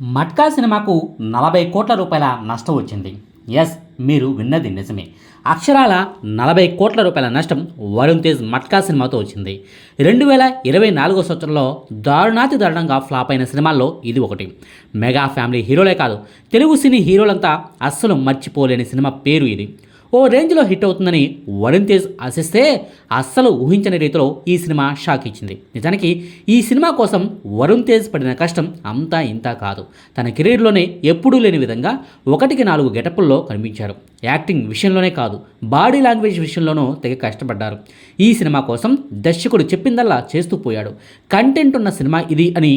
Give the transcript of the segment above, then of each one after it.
మట్కా సినిమాకు నలభై కోట్ల రూపాయల నష్టం వచ్చింది. ఎస్ మీరు విన్నది నిజమే. అక్షరాల నలభై కోట్ల రూపాయల నష్టం వరుణ్ తేజ్ మట్కా సినిమాతో వచ్చింది. రెండు వేల ఇరవై నాలుగో సంవత్సరంలో దారుణాతి దారుణంగా ఫ్లాప్ అయిన సినిమాల్లో ఇది ఒకటి. మెగా ఫ్యామిలీ హీరోలే కాదు తెలుగు సినీ హీరోలంతా అస్సలు మర్చిపోలేని సినిమా పేరు ఇది. ఓ రేంజ్లో హిట్ అవుతుందని వరుణ్ తేజ్ ఆశిస్తే అస్సలు ఊహించని రీతిలో ఈ సినిమా షాక్ ఇచ్చింది. నిజానికి ఈ సినిమా కోసం వరుణ్ తేజ్ పడిన కష్టం అంతా ఇంతా కాదు. తన కెరీర్లోనే ఎప్పుడూ లేని విధంగా ఒకటికి నాలుగు గెటప్పుల్లో కనిపించారు. యాక్టింగ్ విషయంలోనే కాదు బాడీ లాంగ్వేజ్ విషయంలోనూ తెగ కష్టపడ్డారు. ఈ సినిమా కోసం దర్శకుడు చెప్పిందల్లా చేస్తూ పోయాడు. కంటెంట్ ఉన్న సినిమా ఇది అని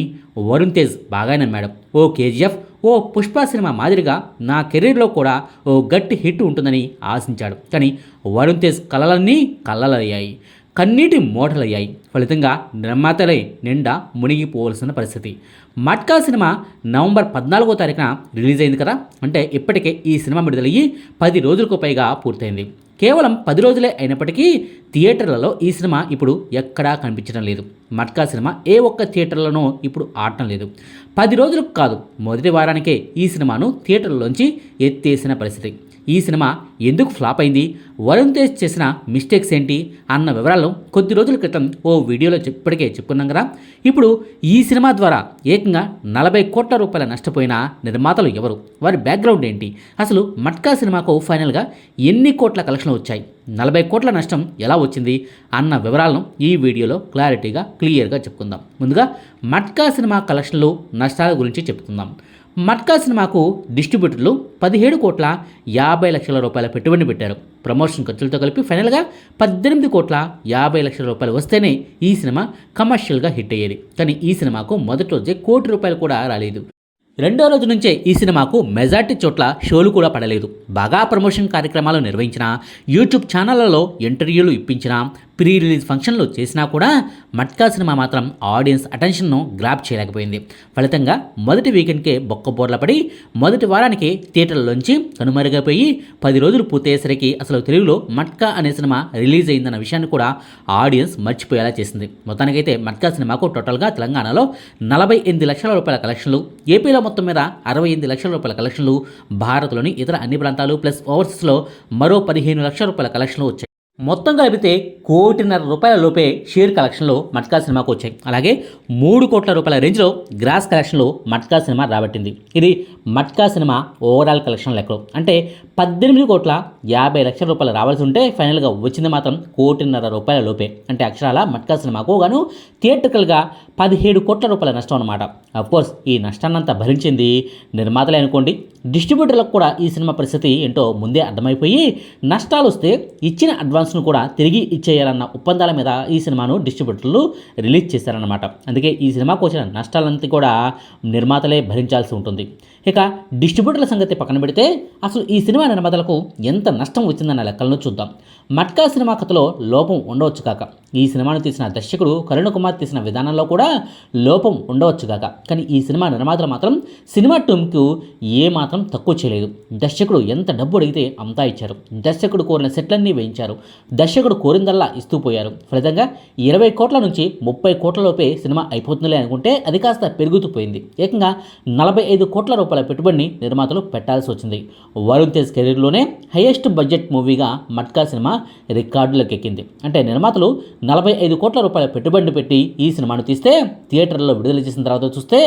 వరుణ్ తేజ్ బాగా నమ్మాడు. ఓ కేజీఎఫ్ ఓ పుష్ప సినిమా మాదిరిగా నా కెరీర్లో కూడా ఓ గట్టి హిట్ ఉంటుందని ఆశించాడు. కానీ వరుణ్ తేజ్ కలలన్నీ కళ్ళలయ్యాయి కన్నీటి మూటలయ్యాయి ఫలితంగా నిర్మాతలై నిండా మునిగిపోవలసిన పరిస్థితి. మట్కా సినిమా నవంబర్ పద్నాలుగో తారీఖున రిలీజ్ అయింది కదా? అంటే ఇప్పటికే ఈ సినిమా విడుదలయ్యి పది రోజులకు పైగా పూర్తయింది. కేవలం పది రోజులే అయినప్పటికీ థియేటర్లలో ఈ సినిమా ఇప్పుడు ఎక్కడా కనిపించడం లేదు. మట్కా సినిమా ఏ ఒక్క థియేటర్లోనూ ఇప్పుడు ఆడటం లేదు. పది రోజులకు కాదు మొదటి వారానికే ఈ సినిమాను థియేటర్లోంచి ఎత్తేసిన పరిస్థితి. ఈ సినిమా ఎందుకు ఫ్లాప్ అయింది? వరుణ్ తేజ్ చేసిన మిస్టేక్స్ ఏంటి? అన్న వివరాలు కొద్ది రోజుల క్రితం ఓ వీడియోలో ఇప్పటికే చెప్పుకున్నాం కదా. ఇప్పుడు ఈ సినిమా ద్వారా ఏకంగా నలభై కోట్ల రూపాయల నష్టపోయిన నిర్మాతలు ఎవరు? వారి బ్యాక్గ్రౌండ్ ఏంటి? అసలు మట్కా సినిమాకు ఫైనల్గా ఎన్ని కోట్ల కలెక్షన్లు వచ్చాయి? నలభై కోట్ల నష్టం ఎలా వచ్చింది? అన్న వివరాలను ఈ వీడియోలో క్లారిటీగా క్లియర్గా చెప్పుకుందాం. ముందుగా మట్కా సినిమా కలెక్షన్లు నష్టాల గురించి చెప్పుకుందాం. మట్కా సినిమాకు డిస్ట్రిబ్యూటర్లు పదిహేడు కోట్ల యాభై లక్షల రూపాయల పెట్టుబడి పెట్టారు. ప్రమోషన్ ఖర్చులతో కలిపి ఫైనల్గా పద్దెనిమిది కోట్ల యాభై లక్షల రూపాయలు వస్తేనే ఈ సినిమా కమర్షియల్గా హిట్ అయ్యేది. కానీ ఈ సినిమాకు మొదటి రోజే కోటి రూపాయలు కూడా రాలేదు. రెండో రోజు నుంచే ఈ సినిమాకు మెజార్టీ చోట్ల షోలు కూడా పడలేదు. బాగా ప్రమోషన్ కార్యక్రమాలు నిర్వహించిన యూట్యూబ్ ఛానళ్ళలో ఇంటర్వ్యూలు ఇప్పించిన ప్రీ రిలీజ్ ఫంక్షన్లు చేసినా కూడా మట్కా సినిమా మాత్రం ఆడియన్స్ అటెన్షన్ను గ్రాప్ చేయలేకపోయింది. ఫలితంగా మొదటి వీకెండ్కే బొక్కబోర్ల పడి మొదటి వారానికి థియేటర్లోంచి కనుమరుగైపోయి పది రోజులు పూర్తయ్యేసరికి అసలు తెలుగులో మట్కా అనే సినిమా రిలీజ్ అయిందన్న విషయాన్ని కూడా ఆడియన్స్ మర్చిపోయేలా చేసింది. మొత్తానికైతే మట్కా సినిమాకు టోటల్గా తెలంగాణలో నలభై ఎనిమిది లక్షల రూపాయల కలెక్షన్లు ఏపీలో మొత్తం మీద అరవై ఎనిమిది లక్షల రూపాయల కలెక్షన్లు భారత్లోని ఇతర అన్ని ప్రాంతాలు ప్లస్ ఓవర్సీస్లో మరో పదిహేను లక్షల రూపాయల కలెక్షన్లు వచ్చాయి. మొత్తం కలిపితే కోటిన్నర రూపాయల లోపే షేర్ కలెక్షన్లో మట్కా సినిమాకు వచ్చాయి. అలాగే మూడు కోట్ల రూపాయల రేంజ్లో గ్రాస్ కలెక్షన్లో మట్కా సినిమా రాబట్టింది. ఇది మట్కా సినిమా ఓవరాల్ కలెక్షన్ లెక్కలు. అంటే పద్దెనిమిది కోట్ల యాభై లక్షల రూపాయలు రావాల్సి ఉంటే ఫైనల్గా వచ్చింది మాత్రం కోటిన్నర రూపాయల లోపే. అంటే అక్షరాల మట్కా సినిమాకు గాను థియేట్రికల్గా పదిహేడు కోట్ల రూపాయల నష్టం అనమాట కోర్స్ ఈ నష్టాన్నంతా భరించింది నిర్మాతలే అనుకోండి. డిస్ట్రిబ్యూటర్లకు కూడా ఈ సినిమా పరిస్థితి ఏంటో ముందే అర్థమైపోయి నష్టాలు వస్తే ఇచ్చిన అడ్వాన్స్ను కూడా తిరిగి ఇచ్చేయాలన్న ఒప్పందాల మీద ఈ సినిమాను డిస్ట్రిబ్యూటర్లు రిలీజ్ చేశారన్నమాట. అందుకే ఈ సినిమాకు వచ్చిన నష్టాలంతా కూడా నిర్మాతలే భరించాల్సి ఉంటుంది. ఇక డిస్ట్రిబ్యూటర్ల సంగతి పక్కన పెడితే అసలు ఈ సినిమా నిర్మాతలకు ఎంత నష్టం వచ్చిందన్న లెక్కలను చూద్దాం. మట్కా సినిమా కథలో లోపం ఉండవచ్చు కాక. ఈ సినిమాను తీసిన దర్శకుడు కరుణ్ కుమార్ తీసిన విధానంలో కూడా లోపం ఉండవచ్చు కాక కానీ ఈ సినిమా నిర్మాతలు మాత్రం సినిమా టీమ్కు ఏమాత్రం తక్కువ చేయలేదు. దర్శకుడు ఎంత డబ్బు అడిగితే అంతా ఇచ్చారు. దర్శకుడు కోరిన సెట్లన్నీ వేయించారు. దర్శకుడు కోరిందల్లా ఇస్తూ పోయారు. ఫలితంగా ఇరవై కోట్ల నుంచి ముప్పై కోట్ల లోపే సినిమా అయిపోతుందిలే అనుకుంటే అది కాస్త పెరుగుతూ పోయింది. ఏకంగా నలభై ఐదు కోట్ల రూపాయల పెట్టుబడిని నిర్మాతలు పెట్టాల్సి వచ్చింది. వరుణ్ తేజ్ కెరీర్లోనే హైయెస్ట్ బడ్జెట్ మూవీగా మట్కా సినిమా రికార్డులకు ఎక్కింది అంటే నిర్మాతలు నలభై ఐదు కోట్ల రూపాయల పెట్టుబడిని పెట్టి ఈ సినిమాను తీస్తే థియేటర్లో విడుదల చేసిన తర్వాత చూస్తే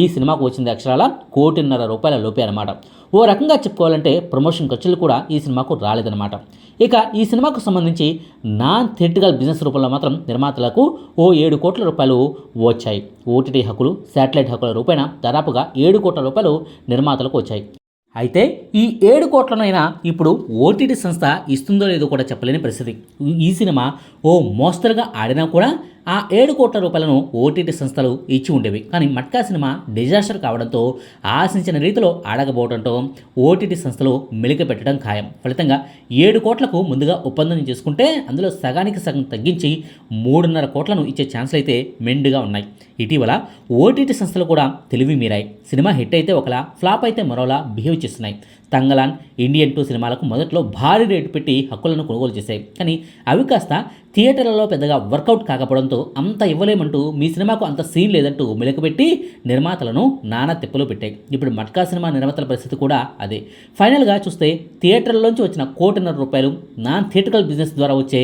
ఈ సినిమాకు వచ్చింది అక్షరాల కోటిన్నర రూపాయల లోపే అనమాట ఓ రకంగా చెప్పుకోవాలంటే ప్రమోషన్ ఖర్చులు కూడా ఈ సినిమాకు రాలేదన్నమాట. ఇక ఈ సినిమాకు సంబంధించి నాన్ థియేటికల్ బిజినెస్ రూపంలో మాత్రం నిర్మాతలకు ఓ ఏడు కోట్ల రూపాయలు వచ్చాయి. ఓటీటీ హక్కులు శాటిలైట్ హక్కుల రూపాయన దాదాపుగా ఏడు కోట్ల రూపాయలు నిర్మాతలకు వచ్చాయి. అయితే ఈ ఏడు కోట్లనైనా ఇప్పుడు ఓటీటీ సంస్థ ఇస్తుందో లేదో కూడా చెప్పలేని పరిస్థితి. ఈ సినిమా ఓ మోస్తరుగా ఆడినా కూడా ఆ ఏడు కోట్ల రూపాయలను ఓటీటీ సంస్థలు ఇచ్చి ఉండేవి. కానీ మట్కా సినిమా డిజాస్టర్ కావడంతో ఆశించిన రీతిలో ఆడకపోవడంతో ఓటీటీ సంస్థలు మెలిక పెట్టడం ఖాయం. ఫలితంగా ఏడు కోట్లకు ముందుగా ఒప్పందం చేసుకుంటే అందులో సగానికి సగం తగ్గించి మూడున్నర కోట్లను ఇచ్చే ఛాన్సులు అయితే మెండుగా ఉన్నాయి. ఇటీవల ఓటీటీ సంస్థలు కూడా తెలివి మీరాయి. సినిమా హిట్ అయితే ఒకలా ఫ్లాప్ అయితే మరోలా బిహేవ్ చేస్తున్నాయి. తంగలాన్ ఇండియన్ టూ సినిమాలకు మొదట్లో భారీ రేటు పెట్టి హక్కులను కొనుగోలు చేశాయి. కానీ అవి కాస్త థియేటర్లలో పెద్దగా వర్కౌట్ కాకపోవడంతో అంత ఇవ్వలేమంటూ మీ సినిమాకు అంత సీన్ లేదంటూ మెలకుపెట్టి నిర్మాతలను నానా తిప్పలు పెట్టాయి. ఇప్పుడు మట్కా సినిమా నిర్మాతల పరిస్థితి కూడా అదే. ఫైనల్గా చూస్తే థియేటర్లోంచి వచ్చిన కోటిన్నర రూపాయలు నాన్ థియేటికల్ బిజినెస్ ద్వారా వచ్చే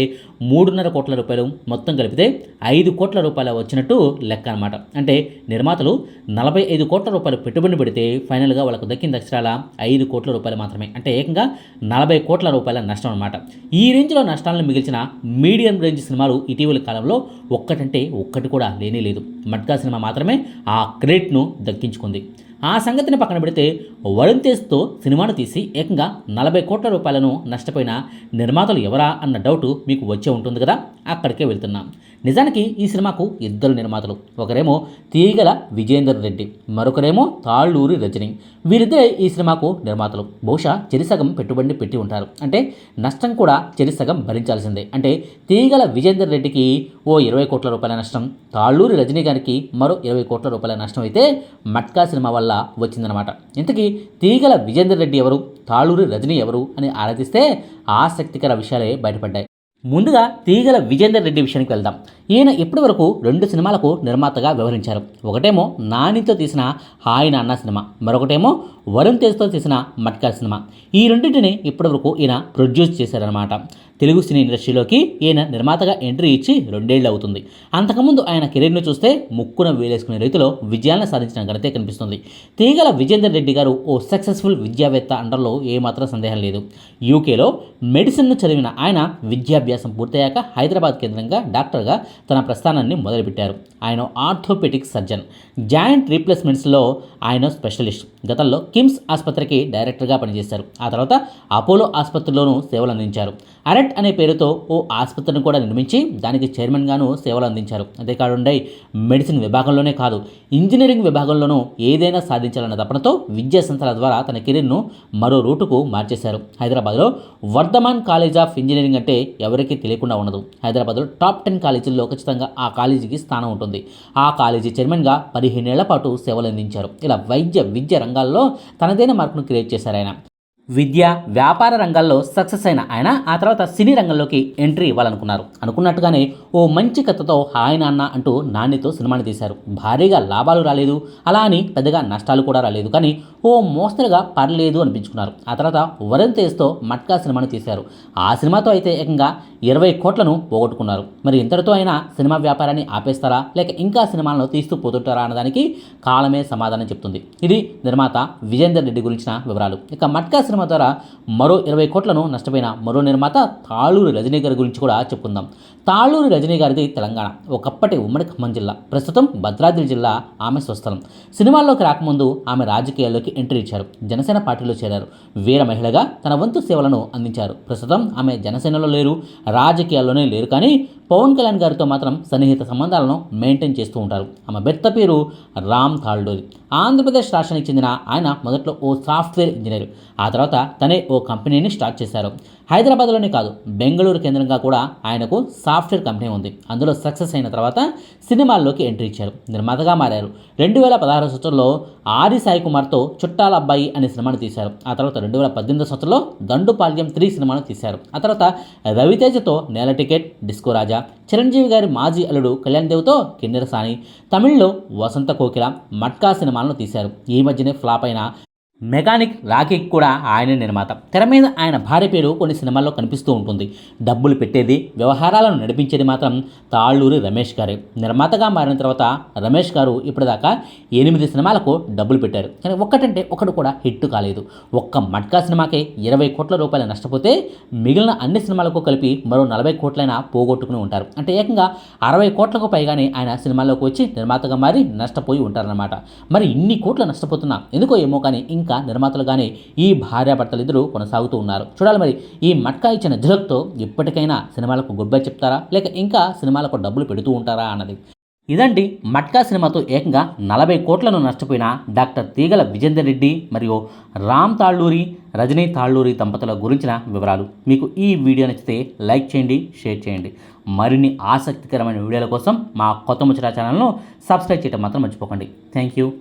మూడున్నర కోట్ల రూపాయలు మొత్తం కలిపితే ఐదు కోట్ల రూపాయలు వచ్చినట్టు లెక్క అనమాట అంటే నిర్మాతలు నలభై ఐదు కోట్ల రూపాయలు పెట్టుబడి పెడితే ఫైనల్గా వాళ్ళకు దక్కిన అక్షరాల ఐదు కోట్ల రూపాయలు మాత్రమే. అంటే ఏకంగా నలభై కోట్ల రూపాయల నష్టం అనమాట ఈ రేంజ్లో నష్టాలను మిగిల్చిన మీడియం రేంజ్ సినిమాలు ఇటీవలి కాలంలో ఒక్కటంటే ఒక్కటి కూడా లేనే లేదు. మట్కా సినిమా మాత్రమే ఆ క్రెడిట్ను దక్కించుకుంది. ఆ సంగతిని పక్కన పెడితే వరుణ్ తేజ్తో సినిమాను తీసి ఏకంగా నలభై కోట్ల రూపాయలను నష్టపోయిన నిర్మాతలు ఎవరా అన్న డౌట్ మీకు వచ్చే ఉంటుంది కదా? అక్కడికే వెళ్తున్నాం. నిజానికి ఈ సినిమాకు ఇద్దరు నిర్మాతలు. ఒకరేమో తీగల విజేందర్ రెడ్డి మరొకరేమో తాళ్ళూరి రజని. వీరిద్దరే ఈ సినిమాకు నిర్మాతలు. బహుశా చెరిసగం పెట్టుబడి పెట్టి ఉంటారు. అంటే నష్టం కూడా చెరిసగం భరించాల్సిందే. అంటే తీగల విజేందర్ రెడ్డికి ఓ ఇరవై కోట్ల రూపాయల నష్టం తాళ్ళూరి రజనీ గారికి మరో ఇరవై కోట్ల రూపాయల నష్టం అయితే మట్కా సినిమా వల్ల వచ్చిందనమాట ఇంతకీ తీగల విజేందర్ రెడ్డి ఎవరు? తాళూరి రజనీ ఎవరు? అని ఆరాధిస్తే ఆసక్తికర విషయాలే బయటపడ్డాయి. ముందుగా తీగల విజేందర్ రెడ్డి విషయానికి వెళ్దాం. ఈయన ఇప్పటి వరకు రెండు సినిమాలకు నిర్మాతగా వ్యవహరించారు. ఒకటేమో నానితో తీసిన హాయ్ నాన్న సినిమా మరొకటేమో వరుణ్ తేజ్తో తీసిన మట్కా సినిమా. ఈ రెండింటిని ఇప్పటివరకు ఈయన ప్రొడ్యూస్ చేశారనమాట తెలుగు సినీ ఇండస్ట్రీలోకి ఈయన నిర్మాతగా ఎంట్రీ ఇచ్చి రెండేళ్ళు అవుతుంది అంతకుముందు ఆయన కెరీర్ను చూస్తే ముక్కున వేలేసుకునే రీతిలో విజయాలను సాధించిన ఘనతే కనిపిస్తుంది. తీగల విజేందర్ రెడ్డి గారు ఓ సక్సెస్ఫుల్ విద్యావేత్త అండర్లో ఏమాత్రం సందేహం లేదు. యూకేలో మెడిసిన్ను చదివిన ఆయన విద్యాభ్యాసం పూర్తయ్యాక హైదరాబాద్ కేంద్రంగా డాక్టర్గా తన ప్రస్థానాన్ని మొదలుపెట్టారు. ఆయన ఆర్థోపెటిక్ సర్జన్. జాయింట్ రీప్లేస్మెంట్స్లో ఆయన స్పెషలిస్ట్. గతంలో కిమ్స్ ఆసుపత్రికి డైరెక్టర్గా పనిచేశారు. ఆ తర్వాత అపోలో ఆసుపత్రిలోనూ సేవలు అందించారు. అరెట్ అనే పేరుతో ఓ ఆసుపత్రిని కూడా నిర్మించి దానికి చైర్మన్గాను సేవలు అందించారు. అంతేకాకుండా మెడిసిన్ విభాగంలోనే కాదు ఇంజనీరింగ్ విభాగంలోనూ ఏదైనా సాధించాలన్న తపనతో విద్యా సంస్థల ద్వారా తన కెరీర్ను మరో రూటుకు మార్చేశారు. హైదరాబాద్లో వర్ధమాన్ కాలేజ్ ఆఫ్ ఇంజనీరింగ్ అంటే ఎవరికీ తెలియకుండా ఉండదు. హైదరాబాద్లో టాప్ టెన్ కాలేజీల్లో ఖచ్చితంగా ఆ కాలేజీకి స్థానం ఉంటుంది. ఆ కాలేజీ చైర్మన్గా పదిహేనేళ్ళ పాటు సేవలు అందించారు ఇలా వైద్య విద్య రంగాల్లో తనదైన మార్కును క్రియేట్ చేశారు ఆయన. విద్య వ్యాపార రంగాల్లో సక్సెస్ అయిన ఆయన ఆ తర్వాత సినీ రంగంలోకి ఎంట్రీ ఇవ్వాలనుకున్నారు. అనుకున్నట్టుగానే ఓ మంచి కథతో హాయ్ నాన్న అంటూ నాన్నతో సినిమాని తీశారు. భారీగా లాభాలు రాలేదు. అలా అని పెద్దగా నష్టాలు కూడా రాలేదు. కానీ ఓ మోస్తరుగా పర్లేదు అనిపించుకున్నారు. ఆ తర్వాత వరుణ్ తేజ్తో మట్కా సినిమాను తీశారు. ఆ సినిమాతో అయితే ఏకంగా ఇరవై కోట్లను పోగొట్టుకున్నారు. మరి ఇంతటితో అయినా సినిమా వ్యాపారాన్ని ఆపేస్తారా? లేక ఇంకా సినిమాలను తీస్తూ పోతుంటారా అన్నదానికి కాలమే సమాధానం చెప్తుంది. ఇది నిర్మాత విజేందర్ రెడ్డి గురించిన వివరాలు. ఇక మట్కా సినిమా ద్వారా మరో ఇరవై కోట్లను నష్టపోయిన మరో నిర్మాత తాళూరు రజనీ గారి గురించి కూడా చెప్పుకుందాం. తాళూరి రజనీ గారిది తెలంగాణ. ఒకప్పటి ఉమ్మడి ఖమ్మం జిల్లా. ప్రస్తుతం భద్రాద్రి జిల్లా ఆమె స్వస్థలం. సినిమాల్లోకి రాకముందు ఆమె రాజకీయాల్లోకి ఎంట్రీ ఇచ్చారు. జనసేన పార్టీలో చేరారు. వీర మహిళగా తన వంతు సేవలను అందించారు. ప్రస్తుతం ఆమె జనసేనలో లేరు రాజకీయాల్లోనే లేరు కానీ పవన్ కళ్యాణ్ గారితో మాత్రం సన్నిహిత సంబంధాలను మెయింటైన్ చేస్తూ ఉంటారు. ఆమె బెత్త పేరు రామ్ తాల్డోరి ఆంధ్రప్రదేశ్ రాష్ట్రానికి చెందిన ఆయన మొదట్లో ఓ సాఫ్ట్వేర్ ఇంజనీర్. ఆ తర్వాత తనే ఓ కంపెనీని స్టార్ట్ చేశారు. హైదరాబాద్లోనే కాదు బెంగళూరు కేంద్రంగా కూడా ఆయనకు సాఫ్ట్వేర్ కంపెనీ ఉంది. అందులో సక్సెస్ అయిన తర్వాత సినిమాల్లోకి ఎంట్రీ ఇచ్చారు. నిర్మాతగా మారారు. రెండు వేల పదహారు సంవత్సరంలో ఆది సాయి కుమార్తో చుట్టాల అబ్బాయి అనే సినిమాను తీశారు. ఆ తర్వాత రెండు వేల పద్దెనిమిది సంవత్సరంలో దండుపాల్యం త్రీ సినిమాను తీశారు. ఆ తర్వాత రవితేజతో నేల టికెట్ డిస్కో రాజా చిరంజీవి గారి మాజీ అల్లుడు కళ్యాణ్ దేవ్తో కిన్నెర సాని తమిళ్ళో వసంత కోకిల మట్కా సినిమాలను తీశారు. ఈ మధ్యనే ఫ్లాప్ అయిన మెకానిక్ రాకీకి కూడా ఆయన నిర్మాత. తెర మీద ఆయన భార్య పేరు కొన్ని సినిమాల్లో కనిపిస్తూ ఉంటుంది. డబ్బులు పెట్టేది వ్యవహారాలను నడిపించేది మాత్రం తాళ్ళూరి రమేష్ గారే. నిర్మాతగా మారిన తర్వాత రమేష్ గారు ఇప్పటిదాకా ఎనిమిది సినిమాలకు డబ్బులు పెట్టారు. కానీ ఒక్కటంటే ఒకటి కూడా హిట్ కాలేదు. ఒక్క మట్కా సినిమాకే ఇరవై కోట్ల రూపాయలు నష్టపోతే మిగిలిన అన్ని సినిమాలకు కలిపి మరో నలభై కోట్లైనా పోగొట్టుకుని ఉంటారు. అంటే ఏకంగా అరవై కోట్లకు పైగానే ఆయన సినిమాల్లోకి వచ్చి నిర్మాతగా మారి నష్టపోయి ఉంటారన్నమాట. మరి ఇన్ని కోట్లు నష్టపోతున్నా ఎందుకో ఏమో కానీ ఇంకా నిర్మాతలుగానే ఈ భార్యాభర్తలు ఇద్దరు కొనసాగుతూ ఉన్నారు. చూడాలి మరి ఈ మట్కా ఇచ్చిన ఝలక్తో ఇప్పటికైనా సినిమాలకు గుడ్ బై చెప్తారా? లేక ఇంకా సినిమాలకు డబ్బులు పెడుతూ ఉంటారా అన్నది. ఇదండి మట్కా సినిమాతో ఏకంగా నలభై కోట్లను నష్టపోయిన డాక్టర్ తీగల విజేందర్ రెడ్డి మరియు రామ్ తాళ్ళూరి రజనీ తాళ్ళూరి దంపతుల గురించిన వివరాలు. మీకు ఈ వీడియో నచ్చితే లైక్ చేయండి షేర్ చేయండి. మరిన్ని ఆసక్తికరమైన వీడియోల కోసం మా కొత్త ముచ్చట ఛానల్ను సబ్స్క్రైబ్ చేయడం మాత్రం మర్చిపోకండి. Thank you.